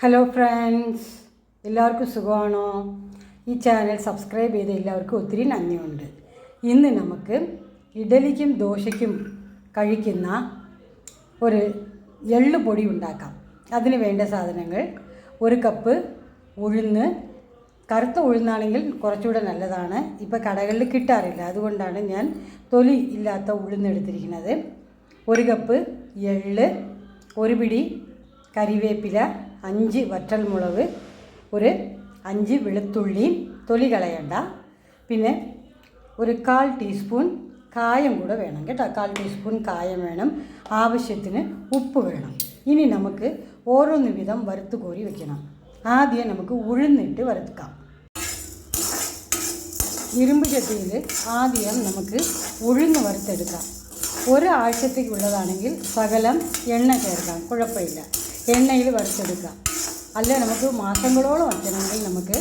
Hello friends എല്ലാവർക്കും സുഖമാണോ? ഈ ചാനൽ സബ്സ്ക്രൈബ് ചെയ്ത എല്ലാവർക്കും ഒത്തിരി നന്ദിയുണ്ട്. ഇന്ന് നമുക്ക് ഇഡലിക്കും ദോശയ്ക്കും കഴിക്കുന്ന ഒരു എള്ള് പൊടി ഉണ്ടാക്കാം. അതിന് വേണ്ട സാധനങ്ങൾ ഒരു കപ്പ് ഉഴുന്ന്. കറുത്ത ഉഴുന്നാണെങ്കിൽ കുറച്ചുകൂടെ നല്ലതാണ്. ഇപ്പോൾ കടകളിൽ കിട്ടാറില്ല. അതുകൊണ്ടാണ് ഞാൻ തൊലി ഇല്ലാത്ത ഉഴുന്ന് എടുത്തിരിക്കുന്നത്. ഒരു കപ്പ് എള്ള് ഒരു പിടി കരിവേപ്പില അഞ്ച് വറ്റൽമുളക് ഒരു അഞ്ച് വെളുത്തുള്ളി തൊലി കളയണ്ട. പിന്നെ ഒരു കാൽ ടീസ്പൂൺ കായം കൂടെ വേണം കേട്ടോ. കാൽ ടീസ്പൂൺ കായം വേണം. ആവശ്യത്തിന് ഉപ്പ് വേണം. ഇനി നമുക്ക് ഓരോന്ന് വിധം വറുത്ത് കോരി വെക്കണം. ആദ്യം നമുക്ക് ഉഴുന്നിട്ട് വറുക്കാം. ഇരുമ്പ് ചട്ടിയിൽ ആദ്യം നമുക്ക് ഉഴുന്ന് വറുത്തെടുക്കാം. ഒരാഴ്ചത്തേക്കുള്ളതാണെങ്കിൽ സകലം എണ്ണ ചേർക്കാം. കുഴപ്പമില്ല. എണ്ണയിൽ വറുത്തെടുക്കാം. അല്ല നമുക്ക് മാസങ്ങളോളം വയ്ക്കണമെങ്കിൽ നമുക്ക്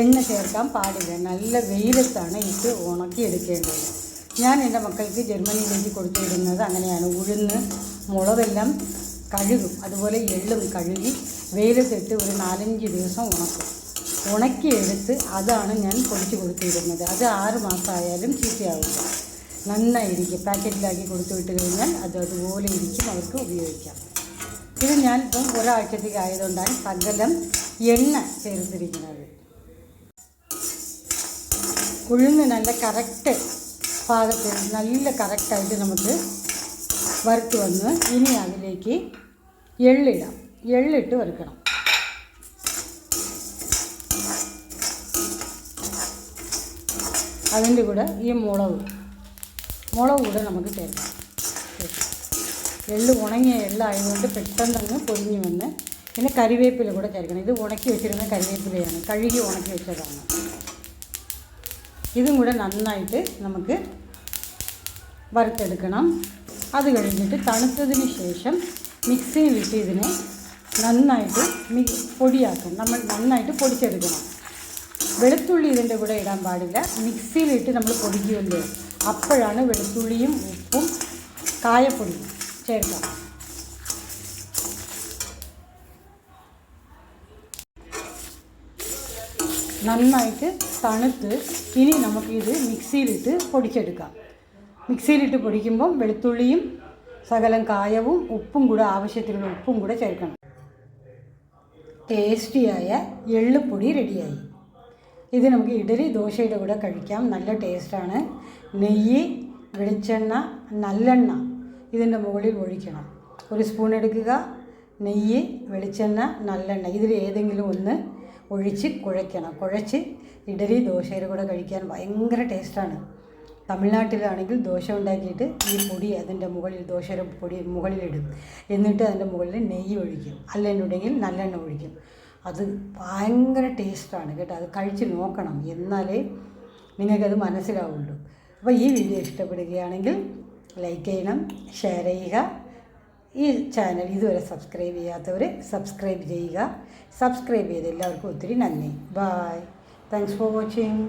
എണ്ണ ചേർക്കാൻ പാടില്ല. നല്ല വെയിലത്താണ് ഇട്ട് ഉണക്കിയെടുക്കേണ്ടത്. ഞാൻ എന്റെ മക്കൾക്ക് ജർമ്മനിയിലേക്ക് കൊടുത്തിരുന്നത് അങ്ങനെയാണ്. ഉഴുന്ന് മുളകെല്ലാം കഴുകും. അതുപോലെ എള്ളും കഴുകി വെയിലത്തിട്ട് ഒരു നാലഞ്ച് ദിവസം ഉണക്കും. ഉണക്കിയെടുത്ത് അതാണ് ഞാൻ പൊടിച്ച് കൊടുത്തിരുന്നത് അത് ആറ് മാസമായാലും ചീത്തയാവില്ല. നന്നായിരിക്കും. പാക്കറ്റിലാക്കി കൊടുത്തു വിട്ട് കഴിഞ്ഞാൽ അത് അതുപോലെ ഇരിക്കും. അവർക്ക് ഉപയോഗിക്കാം. ഇത് ഞാനിപ്പം ഒരാഴ്ചത്തേക്ക് ആയതുകൊണ്ടാണ് സകലം എണ്ണ ചേർത്തിരിക്കുന്നത്. ഉഴുന്ന് നല്ല കറക്റ്റ് പാകത്തിൽ നല്ല കറക്റ്റായിട്ട് നമുക്ക് വറുത്ത് വന്ന് ഇനി അതിലേക്ക് എള്ളിടാം. എള്ളിട്ട് വറുക്കണം. അതിന്റെ കൂടെ ഈ മുളക് മുളക് കൂടെ നമുക്ക് ചേർക്കാം. എള്ള് ഉണങ്ങിയ എള്ളായതുകൊണ്ട് പെട്ടെന്നങ്ങ് പൊരിഞ്ഞു വന്ന് പിന്നെ കരിവേപ്പില കൂടെ ചേർക്കണം. ഇത് ഉണക്കി വെച്ചിരുന്ന കരിവേപ്പിലയാണ്. കഴുകി ഉണക്കി വെച്ചതാണ്. ഇതും കൂടെ നന്നായിട്ട് നമുക്ക് വറുത്തെടുക്കണം. അത് കഴിഞ്ഞിട്ട് തണുത്തതിന് ശേഷം മിക്സിയിലിട്ട് ഇതിനെ നന്നായിട്ട് പൊടിയാക്കണം. നമ്മൾ നന്നായിട്ട് പൊടിച്ചെടുക്കണം. വെളുത്തുള്ളി ഇതിന്റെ കൂടെ ഇടാൻ പാടില്ല. മിക്സിയിലിട്ട് നമ്മൾ പൊടിക്കുമല്ലോ. അപ്പോഴാണ് വെളുത്തുള്ളിയും ഉപ്പും കായപ്പൊടിയും. ചേർക്കാം നന്നായിട്ട് തണുത്ത് ഇനി നമുക്കിത് മിക്സിയിലിട്ട് പൊടിച്ചെടുക്കാം മിക്സിയിലിട്ട് പൊടിക്കുമ്പം വെളുത്തുള്ളിയും സകലം കായവും ഉപ്പും കൂടെ ആവശ്യത്തിനുള്ള ഉപ്പും കൂടെ ചേർക്കണം ടേസ്റ്റിയായ എള്ളുപ്പൊടി റെഡിയായി ഇത് നമുക്ക് ഇഡലി ദോശയുടെ കൂടെ കഴിക്കാം. നല്ല ടേസ്റ്റാണ് നെയ്യ് വെളിച്ചെണ്ണ നല്ലെണ്ണ ഇതിന്റെ മുകളിൽ ഒഴിക്കണം. ഒരു സ്പൂൺ എടുക്കുക. നെയ്യ് വെളിച്ചെണ്ണ നല്ലെണ്ണ. ഇതിൽ ഏതെങ്കിലും ഒന്ന് ഒഴിച്ച് കുഴയ്ക്കണം. കുഴച്ച് ഇഡലി ദോശയുടെ കൂടെ കഴിക്കാൻ ഭയങ്കര ടേസ്റ്റാണ് തമിഴ്നാട്ടിലാണെങ്കിൽ ദോശ ഉണ്ടാക്കിയിട്ട് ഈ പൊടി അതിന്റെ മുകളിൽ ദോശയുടെ പൊടി മുകളിലിടും എന്നിട്ട് അതിന്റെ മുകളിൽ നെയ്യ് ഒഴിക്കും. അല്ലെന്നുണ്ടെങ്കിൽ നല്ലെണ്ണ ഒഴിക്കും. അത് ഭയങ്കര ടേസ്റ്റാണ് കേട്ടോ. അത് കഴിച്ച് നോക്കണം. എന്നാലേ നിങ്ങൾക്കത് മനസ്സിലാവുള്ളൂ. അപ്പോൾ ഈ വീഡിയോ ഇഷ്ടപ്പെടുകയാണെങ്കിൽ ലൈക്ക് ചെയ്യണം ഷെയർ ചെയ്യുക. ഈ ചാനൽ ഇതുവരെ സബ്സ്ക്രൈബ് ചെയ്യാത്തവർ സബ്സ്ക്രൈബ് ചെയ്യുക. സബ്സ്ക്രൈബ് ചെയ്ത് എല്ലാവർക്കും ഒത്തിരി നന്ദി. Bye thanks for watching